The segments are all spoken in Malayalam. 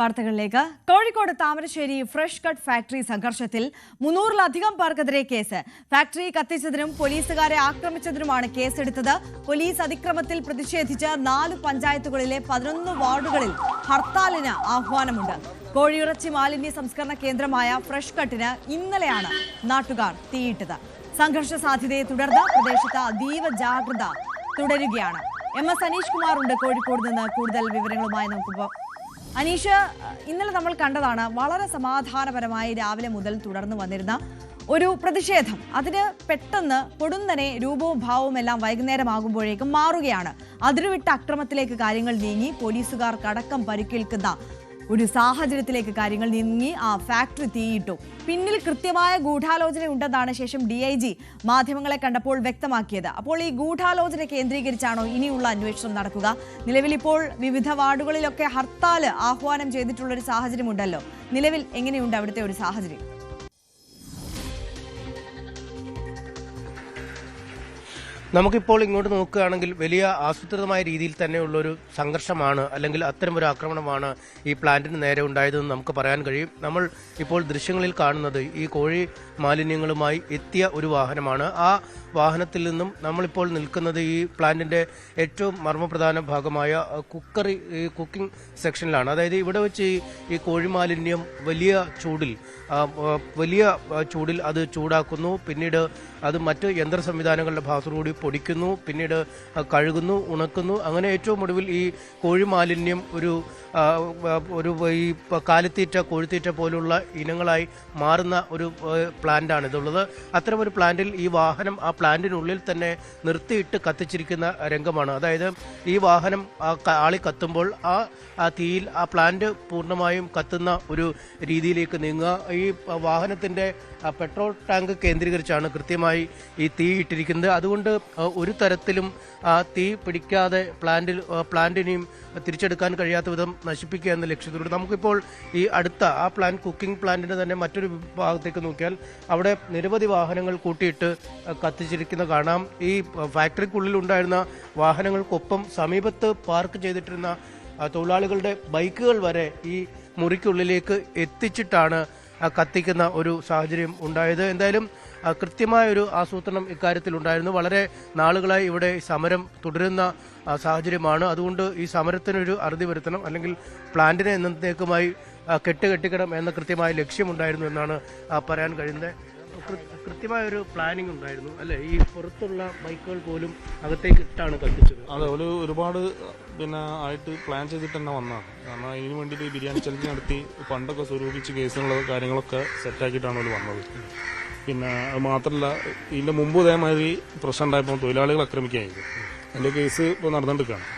വാർത്തകളിലേക്ക്. Kozhikode Thamarassery fresh cut factory സംഘർഷത്തിൽ മുന്നൂറിലധികം പേർക്കെതിരെ കേസ്. ഫാക്ടറി കത്തിച്ചതിനും പോലീസുകാരെ ആക്രമിച്ചതിനുമാണ് കേസെടുത്തത്. പോലീസ് അതിക്രമത്തിൽ പ്രതിഷേധിച്ച് നാല് പഞ്ചായത്തുകളിലെ പതിനൊന്ന് വാർഡുകളിൽ ഹർത്താലിന് ആഹ്വാനമുണ്ട്. കോഴിയിറച്ചി മാലിന്യ സംസ്കരണ കേന്ദ്രമായ ഫ്രഷ് കട്ടിന് ഇന്നലെയാണ് നാട്ടുകാർ തീയിട്ടത്. സംഘർഷ സാധ്യതയെ തുടർന്ന് പ്രദേശത്ത് അതീവ ജാഗ്രത തുടരുകയാണ്. എം എസ് അനീഷ് കുമാർ ഉണ്ട് കോഴിക്കോട് നിന്ന് കൂടുതൽ വിവരങ്ങളുമായി നമുക്ക് അനീഷ് ഇന്നലെ നമ്മൾ കണ്ടതാണ് വളരെ സമാധാനപരമായി രാവിലെ മുതൽ തുടർന്നു വന്നിരുന്ന ഒരു പ്രതിഷേധം. അതിന് പെട്ടെന്ന് പൊടുന്നനെ രൂപവും ഭാവവും എല്ലാം വൈകുന്നേരമാകുമ്പോഴേക്കും മാറുകയാണ്. അതിരുവിട്ട അക്രമത്തിലേക്ക് കാര്യങ്ങൾ നീങ്ങി പോലീസുകാർക്കടക്കം പരിക്കേൽക്കുന്ന ഒരു സാഹചര്യത്തിലേക്ക് കാര്യങ്ങൾ നീങ്ങി ആ ഫാക്ടറി തീയിട്ടു. പിന്നിൽ കൃത്യമായ ഗൂഢാലോചന ഉണ്ടെന്നാണ് ശേഷം ഡി ഐ ജി മാധ്യമങ്ങളെ കണ്ടപ്പോൾ വ്യക്തമാക്കിയത്. അപ്പോൾ ഈ ഗൂഢാലോചന കേന്ദ്രീകരിച്ചാണോ ഇനിയുള്ള അന്വേഷണം നടക്കുക? നിലവിൽ ഇപ്പോൾ വിവിധ വാർഡുകളിലൊക്കെ ഹർത്താൽ ആഹ്വാനം ചെയ്തിട്ടുള്ള ഒരു സാഹചര്യമുണ്ടല്ലോ. നിലവിൽ എങ്ങനെയുണ്ട് അവിടുത്തെ ഒരു സാഹചര്യം? നമുക്കിപ്പോൾ ഇങ്ങോട്ട് നോക്കുകയാണെങ്കിൽ വലിയ ആസൂത്രിതമായ രീതിയിൽ തന്നെയുള്ളൊരു സംഘർഷമാണ് അല്ലെങ്കിൽ അത്തരം ഒരു ആക്രമണമാണ് ഈ പ്ലാന്റിന് നേരെ ഉണ്ടായതെന്ന് നമുക്ക് പറയാൻ കഴിയും. നമ്മൾ ഇപ്പോൾ ദൃശ്യങ്ങളിൽ കാണുന്നത് ഈ കോഴി മാലിന്യങ്ങളുമായി എത്തിയ ഒരു വാഹനമാണ്. ആ വാഹനത്തിൽ നിന്നും നമ്മളിപ്പോൾ നിൽക്കുന്നത് ഈ പ്ലാന്റിന്റെ ഏറ്റവും മർമ്മപ്രധാന ഭാഗമായ കുക്കറി കുക്കിംഗ് സെക്ഷനിലാണ്. അതായത് ഇവിടെ വെച്ച് ഈ ഈ കോഴി വലിയ ചൂടിൽ വലിയ ചൂടിൽ അത് ചൂടാക്കുന്നു. പിന്നീട് അത് മറ്റ് യന്ത്ര സംവിധാനങ്ങളുടെ ഭാഗത്തുകൂടി പൊടിക്കുന്നു. പിന്നീട് കഴുകുന്നു ഉണക്കുന്നു. അങ്ങനെ ഏറ്റവും ഒടുവിൽ ഈ കോഴിമാലിന്യം ഒരു ഒരു ഈ കാലിത്തീറ്റ കോഴിത്തീറ്റ പോലുള്ള ഇനങ്ങളായി മാറുന്ന ഒരു പ്ലാന്റാണ് ഇതുള്ളത് അത്തരം ഒരു പ്ലാന്റിൽ ഈ വാഹനം ആ പ്ലാന്റിനുള്ളിൽ തന്നെ നിർത്തിയിട്ട് കത്തിച്ചിരിക്കുന്ന രംഗമാണ്. അതായത് ഈ വാഹനം ആളി കത്തുമ്പോൾ ആ തീയിൽ ആ പ്ലാന്റ് പൂർണമായും കത്തുന്ന ഒരു രീതിയിലേക്ക് നീങ്ങുക. ഈ വാഹനത്തിന്റെ പെട്രോൾ ടാങ്ക് കേന്ദ്രീകരിച്ചാണ് കൃത്യമായി ഈ തീ ഇട്ടിരിക്കുന്നത്. അതുകൊണ്ട് ഒരു തരത്തിലും ആ തീ പിടിക്കാതെ പ്ലാന്റിൽ പ്ലാന്റിനെയും തിരിച്ചെടുക്കാൻ കഴിയാത്ത വിധം നശിപ്പിക്കുക എന്ന ലക്ഷ്യത്തിലൂടെ നമുക്കിപ്പോൾ ഈ അടുത്ത ആ പ്ലാന്റ് കുക്കിംഗ് പ്ലാന്റിന്റെ തന്നെ മറ്റൊരു ഭാഗത്തേക്ക് നോക്കിയാൽ അവിടെ നിരവധി വാഹനങ്ങൾ കൂട്ടിയിട്ട് ആ, കത്തിച്ചിരിക്കുന്ന കാണാം. ഈ ഫാക്ടറിക്കുള്ളിൽ ഉണ്ടായിരുന്ന വാഹനങ്ങൾക്കൊപ്പം സമീപത്ത് പാർക്ക് ചെയ്തിട്ടിരുന്ന തൊഴിലാളികളുടെ ബൈക്കുകൾ വരെ ഈ മുറിക്കുള്ളിലേക്ക് എത്തിച്ചിട്ടാണ് കത്തിക്കുന്ന ഒരു സാഹചര്യം ഉണ്ടായത്. എന്തായാലും കൃത്യമായൊരു ആസൂത്രണം ഇക്കാര്യത്തിൽ ഉണ്ടായിരുന്നു വളരെ നാളുകളായി ഇവിടെ സമരം തുടരുന്ന സാഹചര്യമാണ്. അതുകൊണ്ട് ഈ സമരത്തിനൊരു അറുതി വരുത്തണം അല്ലെങ്കിൽ പ്ലാന്റിനെ എന്നേക്കുമായി കെട്ടുകെട്ടിക്കണം എന്ന കൃത്യമായ ലക്ഷ്യമുണ്ടായിരുന്നു എന്നാണ് പറയാൻ കഴിയുന്നത്. കൃ- കൃത്യമായ ഒരു പ്ലാനിംഗ് ഉണ്ടായിരുന്നു. അല്ലെ? ഈ പുറത്തുള്ള ബൈക്കുകൾ പോലും അകത്തേക്ക് ഇട്ടാണ് കത്തിച്ചത്. അതെ ഒരു ഒരുപാട് പിന്നെ ആയിട്ട് പ്ലാൻ ചെയ്തിട്ട് തന്നെ വന്നതാണ്. കാരണം ഇതിനു വേണ്ടിയിട്ട് ബിരിയാണി ചലഞ്ച് നടത്തി പണ്ടൊക്കെ സ്വരൂപിച്ച് കേസുള്ള കാര്യങ്ങളൊക്കെ സെറ്റാക്കിയിട്ടാണ് അവർ വന്നത്. പിന്നെ അത് മാത്രമല്ല ഇതിന്റെ മുമ്പ് ഇതേമാതിരി പ്രശ്നം ഉണ്ടായപ്പോൾ തൊഴിലാളികൾ ആക്രമിക്കുകയായിരുന്നു എന്റെ കേസ് ഇപ്പോൾ നടന്നുകൊണ്ടിരിക്കുകയാണ്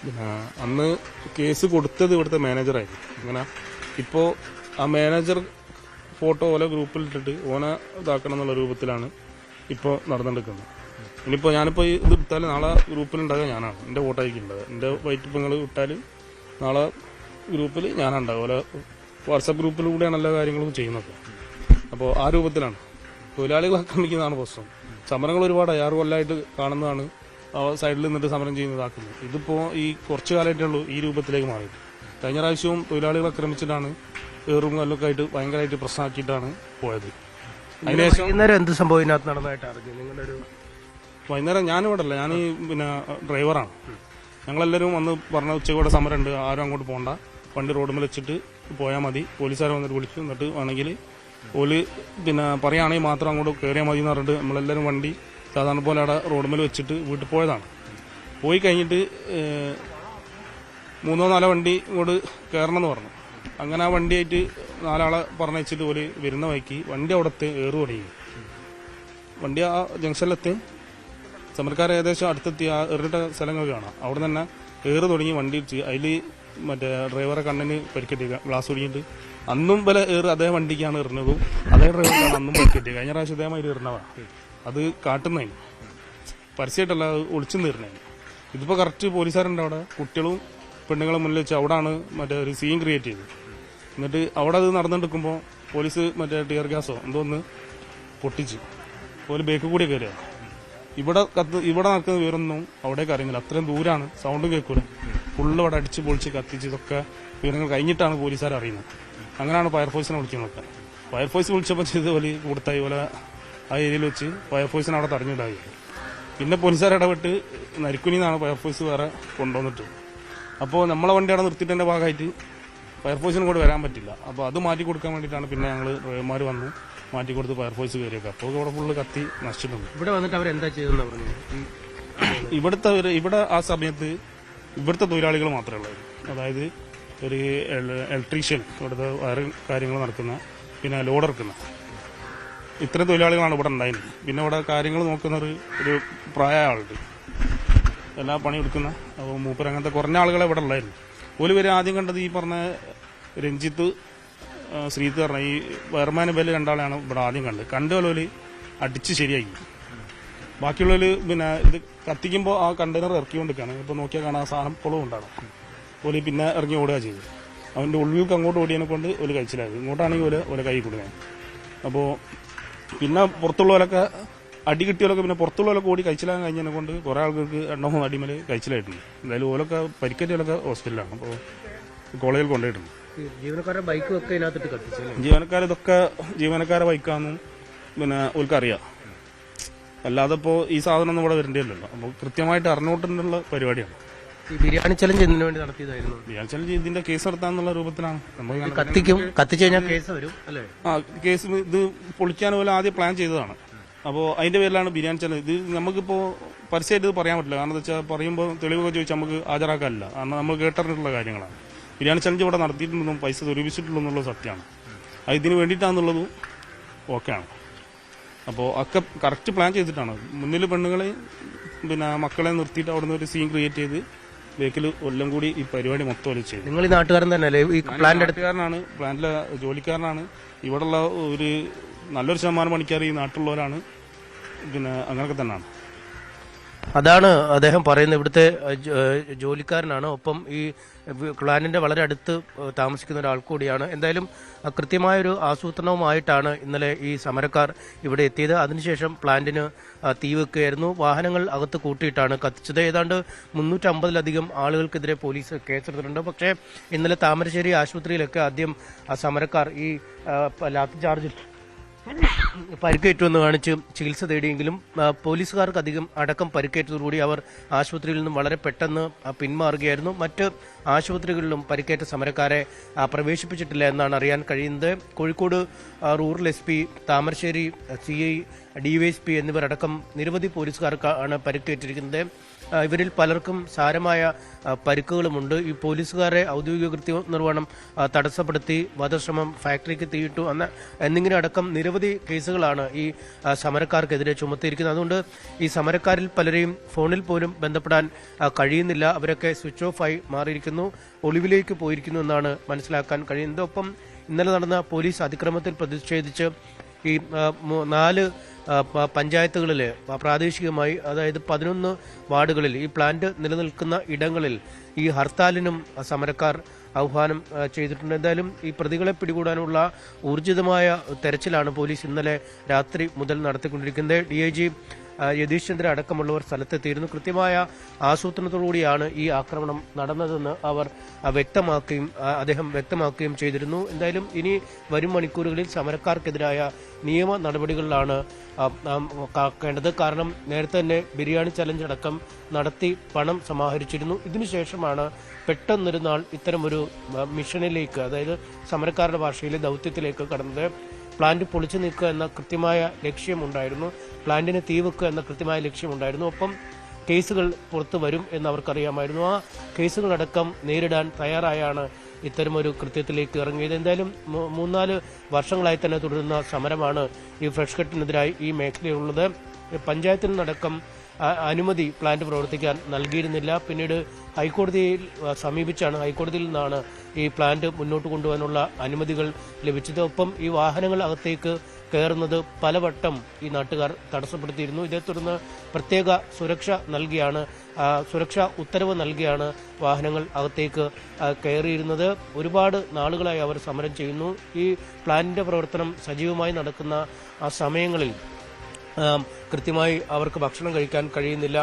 പിന്നെ അന്ന് കേസ് കൊടുത്തത് ഇവിടുത്തെ മാനേജറായിരുന്നു അങ്ങനെ ഇപ്പോൾ ആ മാനേജർ ഫോട്ടോ ഓലെ ഗ്രൂപ്പിൽ ഇട്ടിട്ട് ഓനെ ഇതാക്കണം എന്നുള്ള രൂപത്തിലാണ് ഇപ്പോൾ നടന്നുകൊണ്ടിരിക്കുന്നത് ഇനിയിപ്പോൾ ഞാനിപ്പോൾ ഇത് ഇട്ടാൽ നാളെ ഗ്രൂപ്പിലുണ്ടാകുക ഞാനാണ്. എന്റെ ഫോട്ടോ ആയിരിക്കും ഉണ്ടാകുക എന്റെ വൈറ്റ് നിങ്ങൾ ഇട്ടാൽ നാളെ ഗ്രൂപ്പിൽ ഞാനുണ്ടാകും ഓലെ വാട്സാപ്പ് ഗ്രൂപ്പിലൂടെയാണ് എല്ലാ കാര്യങ്ങളും ചെയ്യുന്നത്. അപ്പോൾ ആ രൂപത്തിലാണ്. തൊഴിലാളികൾ ആക്രമിക്കുന്നതാണ് പ്രശ്നം. സമരങ്ങൾ ഒരുപാടായി ആറ് കൊല്ലമായിട്ട് കാണുന്നതാണ്. സൈഡിൽ നിന്നിട്ട് സമരം ചെയ്യുന്നതാക്കുന്നത്. ഇതിപ്പോൾ ഈ കുറച്ചു കാലമായിട്ടുള്ളൂ ഈ രൂപത്തിലേക്ക് മാറിയത് കഴിഞ്ഞ പ്രാവശ്യവും തൊഴിലാളികൾ ആക്രമിച്ചിട്ടാണ് ഏറും കല്ലൊക്കെ ആയിട്ട് ഭയങ്കരമായിട്ട് പ്രശ്നമാക്കിയിട്ടാണ് പോയത്. അതിനുശേഷം വൈകുന്നേരം എന്ത് സംഭവം ഇതിനകത്ത് നടന്നതായിട്ട് അറിഞ്ഞു? നിങ്ങളുടെ ഒരു വൈകുന്നേരം ഞാനിവിടെ അല്ല ഞാൻ ഈ പിന്നെ ഡ്രൈവറാണ്. ഞങ്ങളെല്ലാവരും വന്ന് പറഞ്ഞ സമരം ഉണ്ട് ആരും അങ്ങോട്ട് പോകണ്ട വണ്ടി റോഡുമ്മൽ വെച്ചിട്ട് പോയാൽ മതി. പോലീസുകാരെ വന്നിട്ട് വിളിച്ചു എന്നിട്ട് വേണമെങ്കിൽ ഓൽ പിന്നെ പറയുകയാണെങ്കിൽ മാത്രം അങ്ങോട്ട് കയറിയാൽ മതി എന്ന് പറഞ്ഞിട്ട് നമ്മളെല്ലാവരും വണ്ടി സാധാരണ പോലെ അവിടെ റോഡുമ്മൽ വെച്ചിട്ട് വീട്ടിൽ പോയതാണ്. പോയി കഴിഞ്ഞിട്ട് മൂന്നോ നാലോ വണ്ടി ഇങ്ങോട്ട് കയറണം എന്ന് പറഞ്ഞു. അങ്ങനെ ആ വണ്ടിയായിട്ട് നാലാളെ പറഞ്ഞയച്ചിട്ട് പോലെ വരുന്ന വഴിക്ക് വണ്ടി അവിടത്തെ ഏറ് തുടങ്ങി വണ്ടി ആ ജംഗ്ഷനിലെത്തി. സമരക്കാർ ഏകദേശം അടുത്തെത്തി. ആ എറിട്ട സ്ഥലങ്ങൾ കാണാം. അവിടെ തന്നെ ഏറ് തുടങ്ങി വണ്ടി ഇടിച്ച് അതിൽ മറ്റേ ഡ്രൈവറെ കണ്ണിന് പരിക്കെട്ടി ഗ്ലാസ് ഒടിഞ്ഞിട്ട് അന്നും വില ഏറ് അതേ വണ്ടിക്കാണ് എറിഞ്ഞതും അതേ ഡ്രൈവറാണ് അന്നും പരിക്കെട്ടി കഴിഞ്ഞ പ്രാവശ്യം ഇതേമാതിരി എറിഞ്ഞതാണ് അത് കാട്ടുന്നതിന്. പരസ്യമായിട്ടല്ല അത് ഒളിച്ചു തീർന്നതിന്. ഇതിപ്പോൾ കറക്റ്റ് പോലീസുകാരുണ്ട് അവിടെ. കുട്ടികളും പെണ്ണുങ്ങളും മുന്നിൽ വെച്ച് അവിടാണ് മറ്റേ ഒരു സീൻ ക്രിയേറ്റ് ചെയ്തത്. എന്നിട്ട് അവിടെ അത് നടന്നുകൊണ്ടിരിക്കുമ്പോൾ പോലീസ് മറ്റേ ടിയർ ഗ്യാസോ എന്തോ ഒന്ന് പൊട്ടിച്ച്. പോലെ ബേക്ക് കൂടി കയറിയ ഇവിടെ കത്ത് ഇവിടെ നടക്കുന്ന വിവരമൊന്നും അവിടേക്ക് അറിയുന്നില്ല. അത്രയും ദൂരാണ് സൗണ്ടും കേൾക്കൂല. ഫുള്ള് ഇവിടെ അടിച്ച് പൊളിച്ച് കത്തിച്ച് ഇതൊക്കെ വിവരങ്ങൾ കഴിഞ്ഞിട്ടാണ് പോലീസുകാർ അറിയുന്നത്. അങ്ങനെയാണ് ഫയർഫോഴ്സിനെ വിളിക്കുന്നതൊക്കെ ഫയർഫോഴ്സ് വിളിച്ചപ്പോൾ ചെയ്ത പോലെ കൊടുത്തായി പോലെ ആ ഏരിയയിൽ വെച്ച് ഫയർഫോഴ്സിനെ അവിടെ തടഞ്ഞിടായി. പിന്നെ പോലീസുകാർ ഇടപെട്ട് നരിക്കുനിന്നാണ് ഫയർഫോഴ്സ് വേറെ കൊണ്ടുവന്നിട്ട്. അപ്പോൾ നമ്മളെ വണ്ടി അവിടെ നിർത്തിയിട്ടതിന്റെ ഭാഗമായിട്ട് ഫയർഫോഴ്സിനും കൂടെ വരാൻ പറ്റില്ല. അപ്പോൾ അത് മാറ്റി കൊടുക്കാൻ വേണ്ടിയിട്ടാണ് പിന്നെ ഞങ്ങൾ ഡ്രൈവർമാർ വന്ന് മാറ്റി കൊടുത്ത് ഫയർഫോഴ്സ് കയറിയൊക്കെ അപ്പോൾ ഇവിടെ ഫുള്ള് കത്തി നശിച്ചിട്ടുണ്ട്. ഇവിടെ വന്നിട്ട് അവരെന്താ ചെയ്തെന്ന് പറഞ്ഞു ഇവിടുത്തെ ഒരു ഇവിടെ ആ സമയത്ത് ഇവിടുത്തെ തൊഴിലാളികൾ മാത്രമേ ഉള്ളൂ. അതായത് ഒരു ഇലക്ട്രീഷ്യൻ ഇവിടുത്തെ വയറ് കാര്യങ്ങൾ നടക്കുന്ന പിന്നെ ലോഡ് ഇറക്കുന്ന ഇത്രയും തൊഴിലാളികളാണ് ഇവിടെ ഉണ്ടായിരുന്നത്. പിന്നെ ഇവിടെ കാര്യങ്ങൾ നോക്കുന്ന ഒരു ഒരു പ്രായ ആളുണ്ട് എല്ലാ പണി എടുക്കുന്ന അപ്പോൾ മൂപ്പർ അങ്ങനത്തെ കുറഞ്ഞ ആളുകളെ ഇവിടെ ഉള്ളായിരുന്നു ഒരു പേര് ആദ്യം കണ്ടത് ഈ പറഞ്ഞ രഞ്ജിത്ത് ശ്രീത്ത് പറഞ്ഞ ഈ വയർമാന ബൽ രണ്ടാളെയാണ് ഇവിടെ ആദ്യം കണ്ടത്. കണ്ടുപോലെ അടിച്ച് ശരിയാക്കി ബാക്കിയുള്ളവർ പിന്നെ ഇത് കത്തിക്കുമ്പോൾ ആ കണ്ടെയ്നർ ഇറക്കിക്കൊണ്ടിരിക്കുകയാണ്. ഇപ്പോൾ നോക്കിയാൽ കാണാൻ ആ സാധനം ഇപ്പോഴും ഉണ്ടാകും ഓൽ പിന്നെ ഇറങ്ങി ഓടുക ചെയ്തു അവന്റെ ഉള്ളിലേക്ക് അങ്ങോട്ട് ഓടിയതിനെ കൊണ്ട് ഒരു കഴിച്ചിലായത് ഇങ്ങോട്ടാണെങ്കിൽ ഒരു ഒരു കൈ കൊടുക്കാൻ അപ്പോൾ പിന്നെ പുറത്തുള്ളവരൊക്കെ അടി കിട്ടിയവരൊക്കെ പിന്നെ പുറത്തുള്ളവരൊക്കെ ഓടി കഴിച്ചിലാകാൻ കഴിഞ്ഞതിനെ കൊണ്ട് കുറെ ആൾക്കാർക്ക് രണ്ടോ മൂന്ന് അടിമേൽ കഴിച്ചിലായിട്ടുണ്ട് എന്തായാലും ഓലൊക്കെ പരിക്കേറ്റവരൊക്കെ ഹോസ്പിറ്റലിലാണ്. അപ്പോൾ കോളേജിൽ കൊണ്ടുപോയിട്ടുണ്ട്. ഈ ജീവനക്കാരുടെ ബൈക്കും ഒക്കെ ഇതിനകത്തിട്ട് കത്തിച്ചല്ലേ ജീവനക്കാർ ഇതൊക്കെ ജീവനക്കാരെ ബൈക്കാന്ന് പിന്നെ ഓൽക്കറിയാം. അല്ലാതെ ഇപ്പോൾ ഈ സാധനം ഒന്നും ഇവിടെ വരേണ്ടിയല്ലോ അപ്പോൾ കൃത്യമായിട്ട് അറിഞ്ഞോട്ടുള്ള പരിപാടിയാണ്. ഈ ബിരിയാണി ചലഞ്ച് എന്തിനു വേണ്ടി നടത്തിയതായിരുന്നു. ബിരിയാണി ചലഞ്ച് ഇതിന്റെ കേസ് നടത്താന്നുള്ള രൂപത്തിലാണ്. നമ്മൾ കത്തിക്കും. കത്തിച്ചു കഴിഞ്ഞാൽ കേസ് വരും അല്ലേ? ആ കേസ് ഇത് പൊളിക്കാൻ പോലെ ആദ്യം പ്ലാൻ ചെയ്തതാണ്. അപ്പോൾ അതിന്റെ പേരിലാണ് ബിരിയാണി ചലഞ്ച് ഇത് നമുക്കിപ്പോൾ പരസ്യമായിട്ട് ഇത് പറയാൻ പറ്റില്ല. കാരണം എന്താ വെച്ചാൽ പറയുമ്പോൾ തെളിവൊക്കെ ചോദിച്ചാൽ നമുക്ക് ഹാജരാക്കാനില്ല. കാരണം നമ്മൾ കേട്ടറിഞ്ഞിട്ടുള്ള കാര്യങ്ങളാണ്. ബിരിയാണി ചലഞ്ച് ഇവിടെ നടത്തിയിട്ടുണ്ടെന്നും പൈസ സ്വരൂപിച്ചിട്ടുണ്ടെന്നുള്ള സത്യമാണ്. അത് ഇതിന് വേണ്ടിയിട്ടാണെന്നുള്ളതും ആണ്. അപ്പോൾ ഒക്കെ കറക്റ്റ് പ്ലാൻ ചെയ്തിട്ടാണ്. മുന്നിൽ പെണ്ണുങ്ങളെ പിന്നെ മക്കളെ നിർത്തിയിട്ട് അവിടുന്ന് ഒരു സീൻ ക്രിയേറ്റ് ചെയ്ത് ബേക്കിൽ കൊല്ലം കൂടി ഈ പരിപാടി മൊത്തം ഒരു ചെയ്തു. നിങ്ങൾ ഈ നാട്ടുകാരൻ തന്നെയല്ലേ? ഈ പ്ലാന്റ് അടുത്തുകാരനാണ് പ്ലാന്റിലെ ജോലിക്കാരനാണ്. ഇവിടെയുള്ള ഒരു നല്ലൊരു ശതമാനം പണിക്കാർ ഈ നാട്ടിലുള്ളവരാണ്. പിന്നെ അങ്ങനെയൊക്കെ തന്നെയാണ്. അതാണ് അദ്ദേഹം പറയുന്നത്. ഇവിടുത്തെ ജോലിക്കാരനാണ്. ഒപ്പം ഈ ക്ലാനിന്റെ വളരെ അടുത്ത് താമസിക്കുന്ന ഒരാൾ കൂടിയാണ്. എന്തായാലും കൃത്യമായൊരു ആസൂത്രണവുമായിട്ടാണ് ഇന്നലെ ഈ സമരക്കാർ ഇവിടെ എത്തിയത്. അതിനുശേഷം പ്ലാന്റിന് തീ വെക്കുകയായിരുന്നു. വാഹനങ്ങൾ അകത്ത് കൂട്ടിയിട്ടാണ് കത്തിച്ചത്. ഏതാണ്ട് മുന്നൂറ്റമ്പതിലധികം ആളുകൾക്കെതിരെ പോലീസ് കേസെടുത്തിട്ടുണ്ട്. പക്ഷേ ഇന്നലെ താമരശ്ശേരി ആശുപത്രിയിലൊക്കെ ആദ്യം സമരക്കാർ ഈ ലാത്തി ചാർജിൽ പരിക്കേറ്റുവെന്ന് കാണിച്ച് ചികിത്സ തേടിയെങ്കിലും പോലീസുകാർക്ക് അധികം അടക്കം പരിക്കേറ്റതോടുകൂടി അവർ ആശുപത്രിയിൽ നിന്നും വളരെ പെട്ടെന്ന് പിന്മാറുകയായിരുന്നു. മറ്റ് ആശുപത്രികളിലും പരിക്കേറ്റ സമരക്കാരെ പ്രവേശിപ്പിച്ചിട്ടില്ല എന്നാണ് അറിയാൻ കഴിയുന്നത്. Kozhikode rural S Thamarassery C DYSP എന്നിവരടക്കം നിരവധി പോലീസുകാർക്കാണ് പരിക്കേറ്റിരിക്കുന്നത്. ഇവരിൽ പലർക്കും സാരമായ പരിക്കുകളുമുണ്ട്. ഈ പോലീസുകാരെ ഔദ്യോഗിക കൃത്യ നിർവഹണം തടസ്സപ്പെടുത്തി വധശ്രമം ഫാക്ടറിക്ക് തീയിട്ടു എന്ന എന്നിങ്ങനെ അടക്കം നിരവധി കേസുകളാണ് ഈ സമരക്കാർക്കെതിരെ ചുമത്തിയിരിക്കുന്നത്. അതുകൊണ്ട് ഈ സമരക്കാരിൽ പലരെയും ഫോണിൽ പോലും ബന്ധപ്പെടാൻ കഴിയുന്നില്ല. അവരൊക്കെ സ്വിച്ച് ഓഫായി മാറിയിരിക്കുന്നു. ഒളിവിലേക്ക് പോയിരിക്കുന്നു എന്നാണ് മനസ്സിലാക്കാൻ കഴിയുന്നത്. ഒപ്പം ഇന്നലെ നടന്ന പോലീസ് അതിക്രമത്തിൽ പ്രതിഷേധിച്ച് ഈ നാല് ആ, പ- പഞ്ചായത്തുകളിൽ പ്രാദേശികമായി അതായത് പതിനൊന്ന് വാർഡുകളിൽ ഈ പ്ലാന്റ് നിലനിൽക്കുന്ന ഇടങ്ങളിൽ ഈ ഹർത്താലിനും സമരക്കാർ ആഹ്വാനം ചെയ്തിട്ടുണ്ട്. എന്തായാലും ഈ പ്രതികളെ പിടികൂടാനുള്ള ഊർജിതമായ തെരച്ചിലാണ് പോലീസ് ഇന്നലെ രാത്രി മുതൽ നടത്തിക്കൊണ്ടിരിക്കുന്നത്. ഡി യതീഷ് ചന്ദ്ര അടക്കമുള്ളവർ സ്ഥലത്തെത്തിയിരുന്നു. കൃത്യമായ ആസൂത്രണത്തോടുകൂടിയാണ് ഈ ആക്രമണം നടന്നതെന്ന് അവർ വ്യക്തമാക്കുകയും അദ്ദേഹം വ്യക്തമാക്കുകയും ചെയ്തിരുന്നു. എന്തായാലും ഇനി വരും മണിക്കൂറുകളിൽ സമരക്കാർക്കെതിരായ നിയമ നടപടികളിലാണ് കാക്കേണ്ടത്. കാരണം നേരത്തെ തന്നെ ബിരിയാണി ചലഞ്ച് അടക്കം നടത്തി പണം സമാഹരിച്ചിരുന്നു. ഇതിനുശേഷമാണ് പെട്ടെന്നൊരു നാൾ ഇത്തരമൊരു മിഷനിലേക്ക് അതായത് സമരക്കാരുടെ ഭാഷയിലെ ദൗത്യത്തിലേക്ക് കടന്നത്. പ്ലാന്റ് പൊളിച്ചു നീക്കുക എന്ന കൃത്യമായ ലക്ഷ്യമുണ്ടായിരുന്നു. പ്ലാന്റിന് തീ വെക്കുക എന്ന കൃത്യമായ ലക്ഷ്യമുണ്ടായിരുന്നു. ഒപ്പം കേസുകൾ പുറത്തു വരും എന്ന് അവർക്കറിയാമായിരുന്നു. ആ കേസുകളടക്കം നേരിടാൻ തയ്യാറായാണ് ഇത്തരമൊരു കൃത്യത്തിലേക്ക് ഇറങ്ങിയത്. എന്തായാലും മൂന്നാൽ വർഷങ്ങളായി തന്നെ തുടരുന്ന സമരമാണ് ഈ ഫ്രഷ് കട്ടിനെതിരായി ഈ മേഖലയിലുള്ളത്. പഞ്ചായത്തിൽ നിന്നടക്കം അനുമതി പ്ലാന്റ് പ്രവർത്തിക്കാൻ നൽകിയിരുന്നില്ല. പിന്നീട് ഹൈക്കോടതിയിൽ സമീപിച്ചാണ് ഹൈക്കോടതിയിൽ നിന്നാണ് ഈ പ്ലാന്റ് മുന്നോട്ട് കൊണ്ടുപോകാനുള്ള അനുമതികൾ ലഭിച്ചത്. ഒപ്പം ഈ വാഹനങ്ങൾ അകത്തേക്ക് കയറുന്നത് പലവട്ടം ഈ നാട്ടുകാർ തടസ്സപ്പെടുത്തിയിരുന്നു. ഇതേ തുടർന്ന് പ്രത്യേക സുരക്ഷ നൽകിയാണ് സുരക്ഷാ ഉത്തരവ് നൽകിയാണ് വാഹനങ്ങൾ അകത്തേക്ക് കയറിയിരുന്നത്. ഒരുപാട് നാളുകളായി അവർ സമരം ചെയ്യുന്നു. ഈ പ്ലാന്റിന്റെ പ്രവർത്തനം സജീവമായി നടക്കുന്ന ആ സമയങ്ങളിൽ കൃത്യമായി അവർക്ക് ഭക്ഷണം കഴിക്കാൻ കഴിയുന്നില്ല.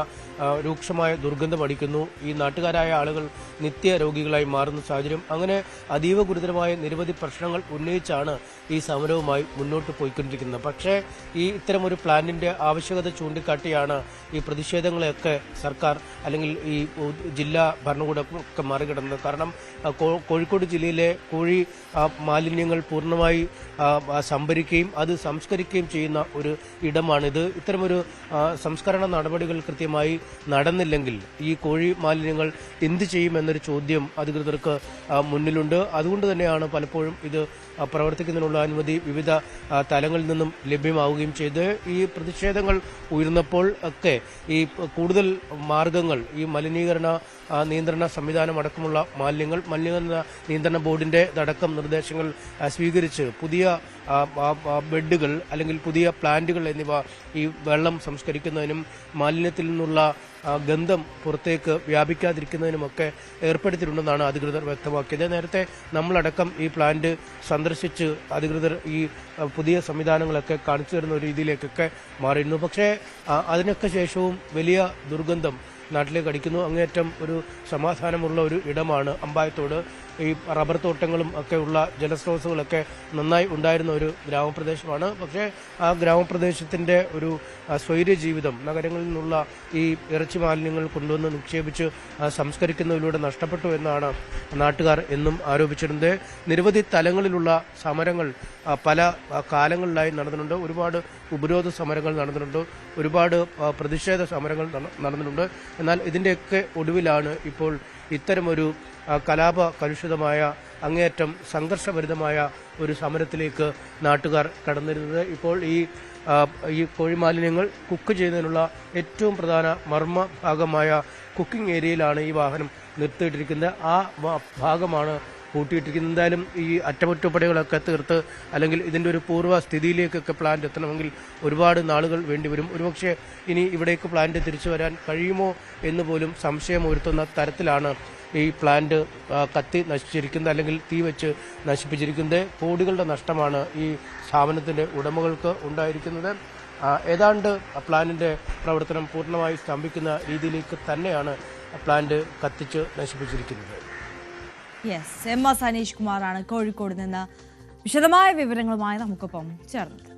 രൂക്ഷമായ ദുർഗന്ധം അടിക്കുന്നു. ഈ നാട്ടുകാരായ ആളുകൾ നിത്യ രോഗികളായി മാറുന്ന സാഹചര്യം. അങ്ങനെ അതീവ ഗുരുതരമായ നിരവധി പ്രശ്നങ്ങൾ ഉന്നയിച്ചാണ് ഈ സമരവുമായി മുന്നോട്ട് പോയിക്കൊണ്ടിരിക്കുന്നത്. പക്ഷേ ഈ ഇത്തരമൊരു പ്ലാനിന്റെ ആവശ്യകത ചൂണ്ടിക്കാട്ടിയാണ് ഈ പ്രതിഷേധങ്ങളെയൊക്കെ സർക്കാർ അല്ലെങ്കിൽ ഈ ജില്ലാ ഭരണകൂടം ഒക്കെ മറികടന്നത്. കാരണം കോഴിക്കോട് ജില്ലയിലെ കോഴി മാലിന്യങ്ങൾ പൂർണമായി സംഭരിക്കുകയും അത് സംസ്കരിക്കുകയും ചെയ്യുന്ന ഒരു ഇടമാണിത് ഇത്തരമൊരു ആ, സംസ്കരണ നടപടികൾ കൃത്യമായി നടന്നില്ലെങ്കിൽ ഈ കോഴി മാലിന്യങ്ങൾ എന്ത് ചെയ്യുമെന്നൊരു ചോദ്യം അധികൃതർക്ക് മുന്നിലുണ്ട്. അതുകൊണ്ട് തന്നെയാണ് പലപ്പോഴും ഇത് പ്രവർത്തിക്കുന്നതിനുള്ള അനുമതി വിവിധ തലങ്ങളിൽ നിന്നും ലഭ്യമാവുകയും ചെയ്ത്. ഈ പ്രതിഷേധങ്ങൾ ഉയർന്നപ്പോൾ ഒക്കെ ഈ കൂടുതൽ മാർഗങ്ങൾ ഈ മലിനീകരണ നിയന്ത്രണ സംവിധാനം അടക്കമുള്ള മാലിന്യങ്ങൾ മലിനീകരണ നിയന്ത്രണ ബോർഡിന്റെ അടക്കം നിർദ്ദേശങ്ങൾ സ്വീകരിച്ച് പുതിയ ബെഡുകൾ അല്ലെങ്കിൽ പുതിയ പ്ലാന്റുകൾ എന്നിവ ഈ വെള്ളം സംസ്കരിക്കുന്നതിനും മാലിന്യത്തിൽ നിന്നുള്ള ഗന്ധം പുറത്തേക്ക് വ്യാപിക്കാതിരിക്കുന്നതിനുമൊക്കെ ഏർപ്പെടുത്തിയിട്ടുണ്ടെന്നാണ് അധികൃതർ വ്യക്തമാക്കിയത്. നേരത്തെ നമ്മളടക്കം ഈ പ്ലാന്റ് സന്ദർശിച്ച് അധികൃതർ ഈ പുതിയ സംവിധാനങ്ങളൊക്കെ കാണിച്ചു തരുന്ന ഒരു രീതിയിലേക്കൊക്കെ മാറിയിരുന്നു. പക്ഷേ അതിനൊക്കെ ശേഷവും വലിയ ദുർഗന്ധം നാട്ടിലേക്ക് അടിക്കുന്നു അങ്ങേയറ്റം ഒരു സമാധാനമുള്ള ഒരു ഇടമാണ്. അമ്പായത്തോട് ഈ റബ്ബർ തോട്ടങ്ങളും ഒക്കെ ഉള്ള ജലസ്രോതസ്സുകളൊക്കെ നന്നായി ഉണ്ടായിരുന്ന ഒരു ഗ്രാമപ്രദേശമാണ്. പക്ഷേ ആ ഗ്രാമപ്രദേശത്തിന്റെ ഒരു സ്വൈര്യ ജീവിതം നഗരങ്ങളിൽ നിന്നുള്ള ഈ ഇറച്ചി മാലിന്യങ്ങൾ കൊണ്ടുവന്ന് നിക്ഷേപിച്ച് സംസ്കരിക്കുന്നതിലൂടെ നഷ്ടപ്പെട്ടു എന്നാണ് നാട്ടുകാർ എന്നും ആരോപിച്ചിരുന്നത് നിരവധി തലങ്ങളിലുള്ള സമരങ്ങൾ പല കാലങ്ങളിലായി നടന്നിട്ടുണ്ട്. ഒരുപാട് ഉപരോധ സമരങ്ങൾ നടന്നിട്ടുണ്ട്. ഒരുപാട് പ്രതിഷേധ സമരങ്ങൾ നടന്നിട്ടുണ്ട്. എന്നാൽ ഇതിന്റെയൊക്കെ ഒടുവിലാണ് ഇപ്പോൾ ഇത്തരമൊരു കലാപ കലുഷിതമായ അങ്ങേയറ്റം സംഘർഷഭരിതമായ ഒരു സമരത്തിലേക്ക് നാട്ടുകാർ കടന്നിരുന്നത്. ഇപ്പോൾ ഈ ഈ കോഴിമാലിന്യങ്ങൾ കുക്ക് ചെയ്യുന്നതിനുള്ള ഏറ്റവും പ്രധാന മർമ്മ ഭാഗമായ കുക്കിംഗ് ഏരിയയിലാണ് ഈ വാഹനം നിർത്തിയിട്ടിരിക്കുന്നത്. ആ ഭാഗമാണ് കൂട്ടിയിട്ടിരിക്കുന്നത് എന്തായാലും ഈ അറ്റകുറ്റപ്പണികളൊക്കെ തീർത്ത് അല്ലെങ്കിൽ ഇതിന്റെ ഒരു പൂർവ സ്ഥിതിയിലേക്കൊക്കെ പ്ലാന്റ് എത്തണമെങ്കിൽ ഒരുപാട് നാളുകൾ വേണ്ടിവരും ഒരുപക്ഷെ ഇനി ഇവിടേക്ക് പ്ലാന്റ് തിരിച്ചു വരാൻ കഴിയുമോ എന്ന് പോലും സംശയം ഉയർത്തുന്ന തരത്തിലാണ് ഈ പ്ലാന്റ് കത്തി നശിച്ചിരിക്കുന്നത് അല്ലെങ്കിൽ തീ വെച്ച് നശിപ്പിച്ചിരിക്കുന്നത്. കോടികളുടെ നഷ്ടമാണ് ഈ സ്ഥാപനത്തിന്റെ ഉടമകൾക്ക് ഉണ്ടായിരിക്കുന്നത്. ഏതാണ്ട് പ്ലാനിന്റെ പ്രവർത്തനം പൂർണമായി സ്തംഭിക്കുന്ന രീതിയിലേക്ക് തന്നെയാണ് പ്ലാന്റ് കത്തിച്ച് നശിപ്പിച്ചിരിക്കുന്നത്. യെസ് എം എസ് അനീഷ് കുമാറാണ് കോഴിക്കോട് നിന്ന്. വിശദമായ വിവരങ്ങളുമായി നമുക്കൊപ്പം ചേർന്നത്.